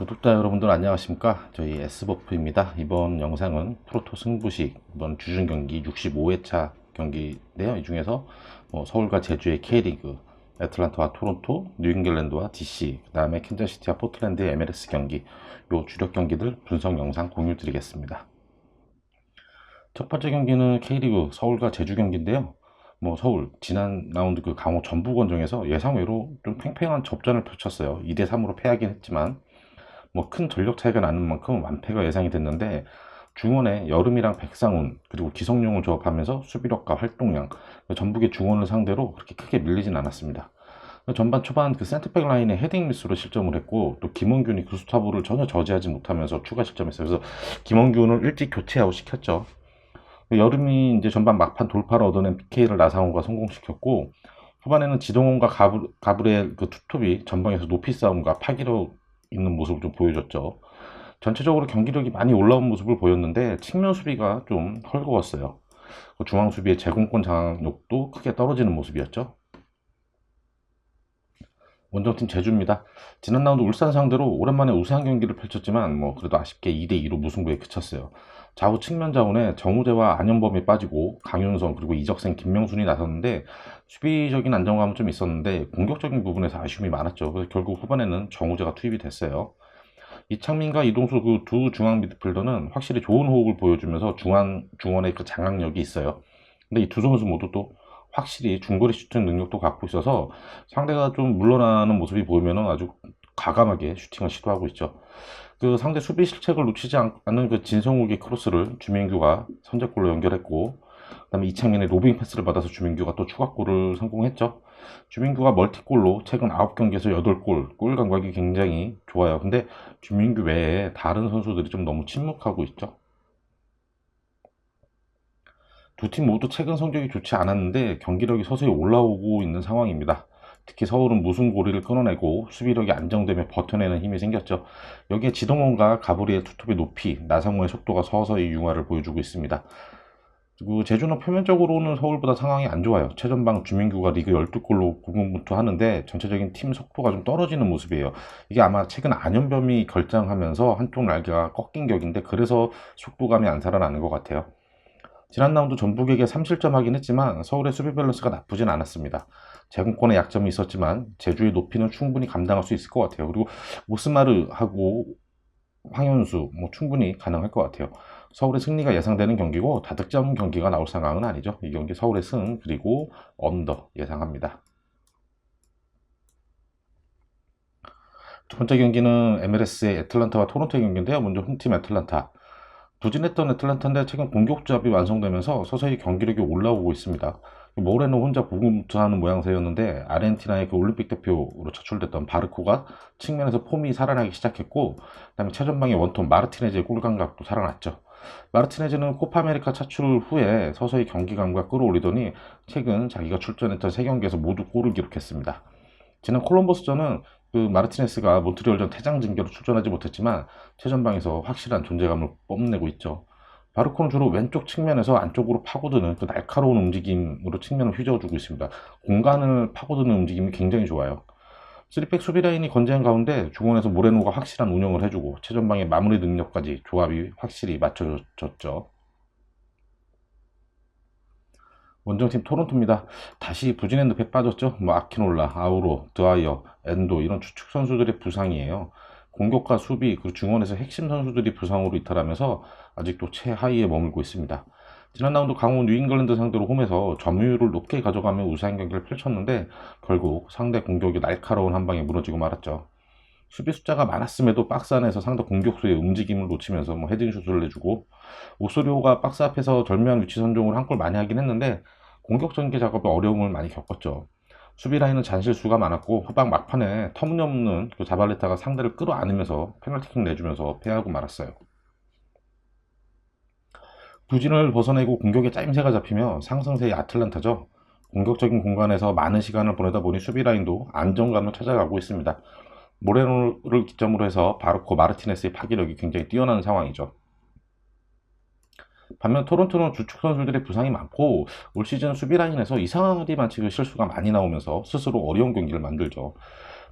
구독자 여러분들 안녕하십니까? 저희 S버프입니다. 이번 영상은 프로토 승부식 이번 주중 경기 65회차 경기인데요. 이 중에서 뭐 서울과 제주의 K리그 애틀란타와 토론토 뉴잉글랜드와 DC 그 다음에 캔자시티와 포틀랜드의 MLS 경기 요 주력 경기들 분석 영상 공유 드리겠습니다. 첫 번째 경기는 K리그 서울과 제주 경기인데요. 뭐 서울 지난 라운드 그 강호 전북 원정에서 예상외로 좀 팽팽한 접전을 펼쳤어요. 2대 3으로 패하긴 했지만 뭐 큰 전력 차이가 나는 만큼 완패가 예상이 됐는데 중원에 여름이랑 백상훈 그리고 기성용을 조합하면서 수비력과 활동량 전북의 중원을 상대로 그렇게 크게 밀리진 않았습니다. 전반 초반 그 센터백 라인에 헤딩 미스로 실점을 했고 또 김원균이 그 수타보를 전혀 저지하지 못하면서 추가 실점했어요. 그래서 김원균을 일찍 교체하고 시켰죠. 여름이 이제 전반 막판 돌파를 얻어낸 PK를 나상호가 성공시켰고 후반에는 지동원과 가브, 가브리엘 그 투톱이 전방에서 높이 싸움과 파기로 있는 모습을 좀 보여줬죠. 전체적으로 경기력이 많이 올라온 모습을 보였는데 측면 수비가 좀 헐거웠어요. 그 중앙 수비의 제공권 장악력도 크게 떨어지는 모습이었죠. 원정팀 제주입니다. 지난 라운드 울산 상대로 오랜만에 우세한 경기를 펼쳤지만 뭐 그래도 아쉽게 2대2로 무승부에 그쳤어요. 좌우 측면 자원에 정우재와 안현범이 빠지고 강윤성 그리고 이적생 김명순이 나섰는데 수비적인 안정감은 좀 있었는데 공격적인 부분에서 아쉬움이 많았죠. 그래서 결국 후반에는 정우재가 투입이 됐어요. 이창민과 이동수 그 두 중앙 미드필더는 확실히 좋은 호흡을 보여주면서 중앙 중원의 그 장악력이 있어요. 근데 이 두 선수 모두 또 확실히 중거리 슈팅 능력도 갖고 있어서 상대가 좀 물러나는 모습이 보이면 아주 과감하게 슈팅을 시도하고 있죠. 그 상대 수비 실책을 놓치지 않는 그 진성욱의 크로스를 주민규가 선제골로 연결했고 그다음에 이창민의 로빙 패스를 받아서 주민규가 또 추가골을 성공했죠. 주민규가 멀티골로 최근 9경기에서 8골, 골 감각이 굉장히 좋아요. 근데 주민규 외에 다른 선수들이 좀 너무 침묵하고 있죠. 두 팀 모두 최근 성적이 좋지 않았는데 경기력이 서서히 올라오고 있는 상황입니다. 특히 서울은 무승 고리를 끊어내고 수비력이 안정되며 버텨내는 힘이 생겼죠. 여기에 지동원과 가브리의 투톱의 높이, 나상호의 속도가 서서히 융화를 보여주고 있습니다. 그리고 제주는 표면적으로는 서울보다 상황이 안 좋아요. 최전방 주민규가 리그 12골로 고군분투하는데 전체적인 팀 속도가 좀 떨어지는 모습이에요. 이게 아마 최근 안현범이 결장하면서 한쪽 날개가 꺾인 격인데 그래서 속도감이 안 살아나는 것 같아요. 지난 라운드 전북에게 3실점 하긴 했지만 서울의 수비 밸런스가 나쁘진 않았습니다. 제공권에 약점이 있었지만 제주의 높이는 충분히 감당할 수 있을 것 같아요. 그리고 오스마르하고 황현수 뭐 충분히 가능할 것 같아요. 서울의 승리가 예상되는 경기고 다득점 경기가 나올 상황은 아니죠. 이 경기 서울의 승 그리고 언더 예상합니다. 두 번째 경기는 MLS의 애틀란타와 토론토의 경기인데요. 먼저 홈팀 애틀란타. 부진했던 애틀란타인데 최근 공격 조합이 완성되면서 서서히 경기력이 올라오고 있습니다. 모레는 혼자 고군분투하는 모양새였는데 아르헨티나의 그 올림픽 대표로 차출됐던 바르코가 측면에서 폼이 살아나기 시작했고 그다음에 최전방의 원톱 마르티네즈의 골 감각도 살아났죠. 마르티네즈는 코파 아메리카 차출 후에 서서히 경기 감각 끌어올리더니 최근 자기가 출전했던 세 경기에서 모두 골을 기록했습니다. 지난 콜럼버스전은 그 마르티네스가 몬트리올전 퇴장 징계로 출전하지 못했지만 최전방에서 확실한 존재감을 뽐내고 있죠. 바르코는 주로 왼쪽 측면에서 안쪽으로 파고드는 그 날카로운 움직임으로 측면을 휘저어주고 있습니다. 공간을 파고드는 움직임이 굉장히 좋아요. 3백 수비 라인이 건재한 가운데 중원에서 모레노가 확실한 운영을 해주고 최전방의 마무리 능력까지 조합이 확실히 맞춰졌죠. 원정팀 토론토입니다. 다시 늪에 빠졌죠. 뭐 아키놀라, 아우로, 드아이어, 엔도 이런 주축 선수들의 부상이에요. 공격과 수비 그리고 중원에서 핵심 선수들이 부상으로 이탈하면서 아직도 최하위에 머물고 있습니다. 지난 라운드 강호 뉴잉글랜드 상대로 홈에서 점유율을 높게 가져가며 우세한 경기를 펼쳤는데 결국 상대 공격이 날카로운 한 방에 무너지고 말았죠. 수비 숫자가 많았음에도 박스 안에서 상대 공격수의 움직임을 놓치면서 뭐 헤딩 슛을 내주고 오소리오가 박스 앞에서 절묘한 위치 선정을 한 골 많이 하긴 했는데 공격 전개 작업에 어려움을 많이 겪었죠. 수비 라인은 잔실수가 많았고 후방 막판에 터무니없는 그 자발레타가 상대를 끌어안으면서 페널티킥 내주면서 패하고 말았어요. 부진을 벗어내고 공격에 짜임새가 잡히며 상승세의 아틀란타죠. 공격적인 공간에서 많은 시간을 보내다 보니 수비 라인도 안정감을 찾아가고 있습니다. 모레노를 기점으로 해서 바르코 마르티네스의 파기력이 굉장히 뛰어난 상황이죠. 반면 토론토는 주축 선수들의 부상이 많고 올 시즌 수비 라인에서 이상하디 많지 그 실수가 많이 나오면서 스스로 어려운 경기를 만들죠.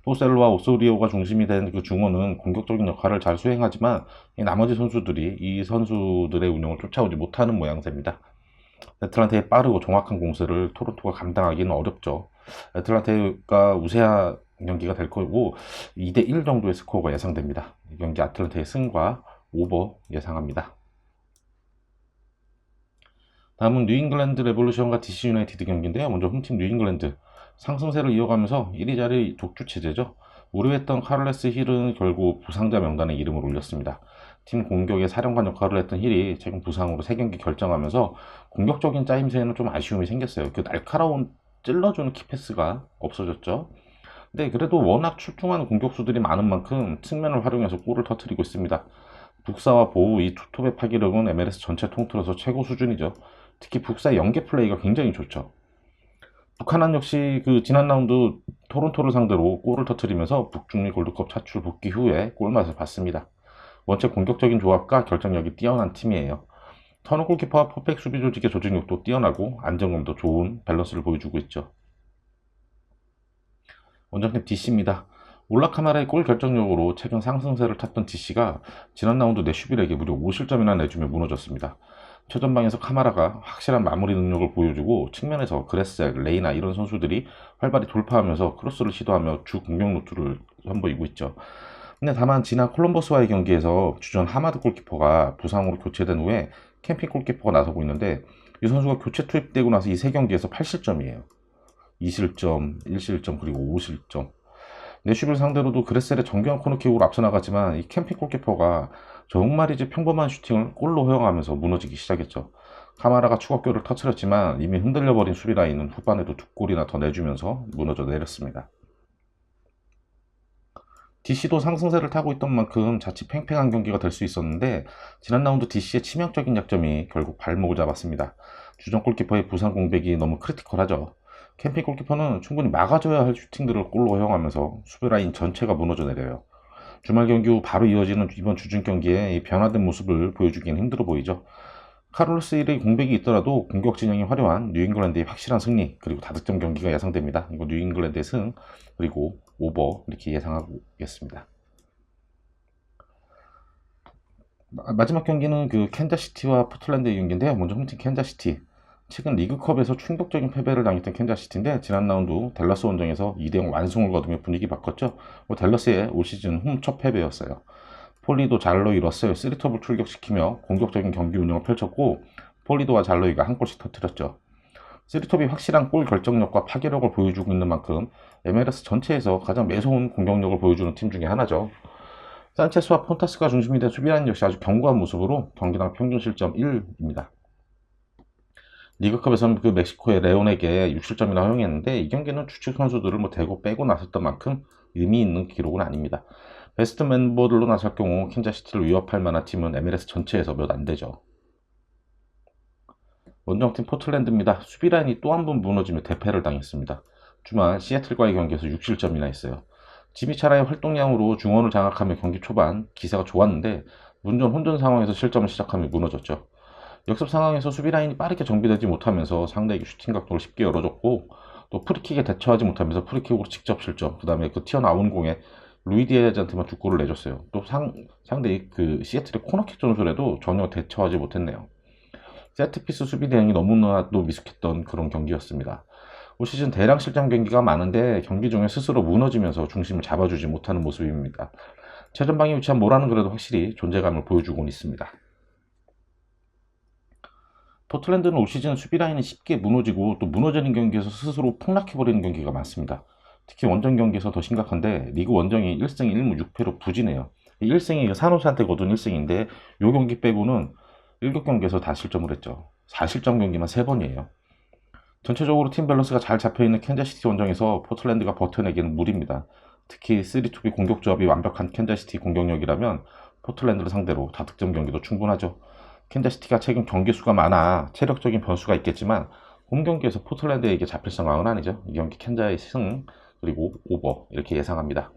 포셀과 오소리오가 중심이 된 그 중원은 공격적인 역할을 잘 수행하지만 이 나머지 선수들이 이 선수들의 운영을 쫓아오지 못하는 모양새입니다. 애틀란타의 빠르고 정확한 공세를 토론토가 감당하기는 어렵죠. 애틀란타가 우세한 경기가 될 거고 2대1 정도의 스코어가 예상됩니다. 이 경기 아틀란타의 승과 오버 예상합니다. 다음은 뉴잉글랜드 레볼루션과 DC 유나이티드 경기인데요. 먼저 홈팀 뉴잉글랜드 상승세를 이어가면서 1위 자리 독주 체제죠. 우려했던 카를레스 힐은 결국 부상자 명단에 이름을 올렸습니다. 팀 공격의 사령관 역할을 했던 힐이 최근 부상으로 3경기 결정하면서 공격적인 짜임새에는 좀 아쉬움이 생겼어요. 그 날카로운 찔러주는 키패스가 없어졌죠. 근데 그래도 워낙 출중한 공격수들이 많은 만큼 측면을 활용해서 골을 터뜨리고 있습니다. 북사와 보우 이 투톱의 파기력은 MLS 전체 통틀어서 최고 수준이죠. 특히 북사의 연계 플레이가 굉장히 좋죠. 북한은 역시 그 지난 라운드 토론토를 상대로 골을 터뜨리면서 북중미 골드컵 차출 복귀 후에 골맛을 봤습니다. 원체 공격적인 조합과 결정력이 뛰어난 팀이에요. 터너 골키퍼와 퍼펙 수비 조직의 조직력도 뛰어나고 안정감도 좋은 밸런스를 보여주고 있죠. 원정팀 DC입니다. 올라카마라의 골 결정력으로 최근 상승세를 탔던 DC가 지난 라운드 내슈빌에게 무려 5실점이나 내주며 무너졌습니다. 최전방에서 카마라가 확실한 마무리 능력을 보여주고 측면에서 그레셀, 레이나 이런 선수들이 활발히 돌파하면서 크로스를 시도하며 주 공격 루트를 선보이고 있죠. 근데 다만 지난 콜럼버스와의 경기에서 주전 하마드 골키퍼가 부상으로 교체된 후에 캠핑 골키퍼가 나서고 있는데 이 선수가 교체 투입되고 나서 이 세 경기에서 8실점이에요. 2실점, 1실점, 그리고 5실점. 내슈빌 상대로도 그레셀의 정교한 코너킥으로 앞서 나갔지만 이 캠핑 골키퍼가 정말이지 평범한 슈팅을 골로 허용하면서 무너지기 시작했죠. 카마라가 추격골을 터뜨렸지만 이미 흔들려버린 수비 라인은 후반에도 두 골이나 더 내주면서 무너져 내렸습니다. DC도 상승세를 타고 있던 만큼 자칫 팽팽한 경기가 될 수 있었는데 지난 라운드 DC의 치명적인 약점이 결국 발목을 잡았습니다. 주전 골키퍼의 부상 공백이 너무 크리티컬하죠. 캠핑 골키퍼는 충분히 막아줘야 할 슈팅들을 골로 허용하면서 수비 라인 전체가 무너져 내려요. 주말 경기 후 바로 이어지는 이번 주중 경기에 변화된 모습을 보여주기는 힘들어 보이죠. 카를로스 1의 공백이 있더라도 공격 진영이 화려한 뉴잉글랜드의 확실한 승리 그리고 다득점 경기가 예상됩니다. 이거 뉴잉글랜드의 승 그리고 오버 이렇게 예상하겠습니다. 마지막 경기는 그 캔자시티와 포틀랜드의 경기인데요. 먼저 홈팀 캔자시티. 최근 리그컵에서 충격적인 패배를 당했던 캔자시티인데 지난 라운드 델러스 원정에서 2대0 완승을 거두며 분위기 바꿨죠. 뭐 델러스의 올 시즌 홈 첫 패배였어요. 폴리도 잘로이 러셀 쓰리톱을 출격시키며 공격적인 경기 운영을 펼쳤고 폴리도와 잘로이가 한 골씩 터뜨렸죠. 쓰리톱이 확실한 골 결정력과 파괴력을 보여주고 있는 만큼 MLS 전체에서 가장 매서운 공격력을 보여주는 팀 중에 하나죠. 산체스와 폰타스가 중심이 된 수비라인 역시 아주 견고한 모습으로 경기당 평균 실점 1입니다. 리그컵에서는 그 멕시코의 레온에게 6실점이나 허용했는데 이 경기는 주축 선수들을 뭐 대고 빼고 나섰던 만큼 의미 있는 기록은 아닙니다. 베스트 멤버들로 나설 경우 킨자시티를 위협할 만한 팀은 MLS 전체에서 몇 안 되죠. 원정팀 포틀랜드입니다. 수비 라인이 또 한 번 무너지며 대패를 당했습니다. 주말 시애틀과의 경기에서 6실점이나 했어요. 지미차라의 활동량으로 중원을 장악하며 경기 초반 기세가 좋았는데 문전 혼전 상황에서 실점을 시작하며 무너졌죠. 역습 상황에서 수비 라인이 빠르게 정비되지 못하면서 상대에게 슈팅 각도를 쉽게 열어줬고 또 프리킥에 대처하지 못하면서 프리킥으로 직접 실점 그 다음에 그 튀어나온 공에 루이디에즈한테만 두 골을 내줬어요. 또 상, 상대 그 시애틀의 코너킥 전술에도 전혀 대처하지 못했네요. 세트피스 수비 대응이 너무나도 미숙했던 그런 경기였습니다. 올 시즌 대량 실점 경기가 많은데 경기 중에 스스로 무너지면서 중심을 잡아주지 못하는 모습입니다. 최전방에 위치한 모라는 그래도 확실히 존재감을 보여주고 있습니다 포틀랜드는 올 시즌 수비 라인이 쉽게 무너지고 또 무너지는 경기에서 스스로 폭락해버리는 경기가 많습니다. 특히 원정 경기에서 더 심각한데 리그 원정이 1승 1무 6패로 부진해요. 1승이 산호스한테 거둔 1승인데 요 경기 빼고는 1국 경기에서 다 실점을 했죠. 4실점 경기만 3번이에요. 전체적으로 팀 밸런스가 잘 잡혀있는 캔자시티 원정에서 포틀랜드가 버텨내기는 무리입니다. 특히 3-2B 공격 조합이 완벽한 캔자시티 공격력이라면 포틀랜드를 상대로 다득점 경기도 충분하죠. 캔자시티가 최근 경기 수가 많아 체력적인 변수가 있겠지만 홈 경기에서 포틀랜드에게 잡힐 상황은 아니죠. 이 경기 캔자의 승 그리고 오버 이렇게 예상합니다.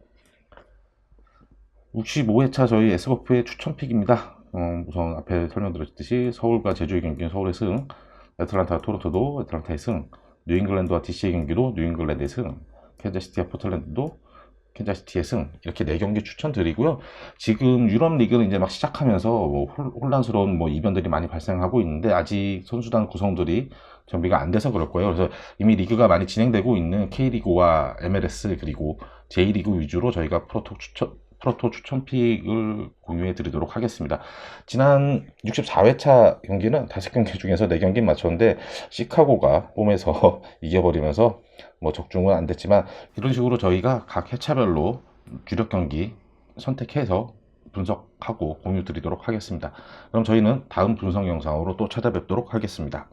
65회차 저희 S버프의 추천픽입니다. 어, 우선 앞에 설명드렸듯이 서울과 제주의 경기는 서울의 승, 애틀란타 토론토도 애틀란타의 승, 뉴잉글랜드와 DC의 경기도 뉴잉글랜드의 승, 캔자시티와 포틀랜드도 캔자시티의 승 이렇게 네 경기 추천드리고요. 지금 유럽 리그는 이제 막 시작하면서 뭐 혼- 혼란스러운 뭐 이변들이 많이 발생하고 있는데 아직 선수단 구성들이 정비가 안 돼서 그럴 거예요. 그래서 이미 리그가 많이 진행되고 있는 K리그와 MLS 그리고 J리그 위주로 저희가 프로토 추천 프로토 추천 픽을 공유해 드리도록 하겠습니다. 지난 64회차 경기는 5경기 중에서 4경기 맞췄는데 시카고가 홈에서 이겨버리면서 뭐 적중은 안 됐지만 이런 식으로 저희가 각 회차별로 주력 경기 선택해서 분석하고 공유 드리도록 하겠습니다. 그럼 저희는 다음 분석 영상으로 또 찾아뵙도록 하겠습니다.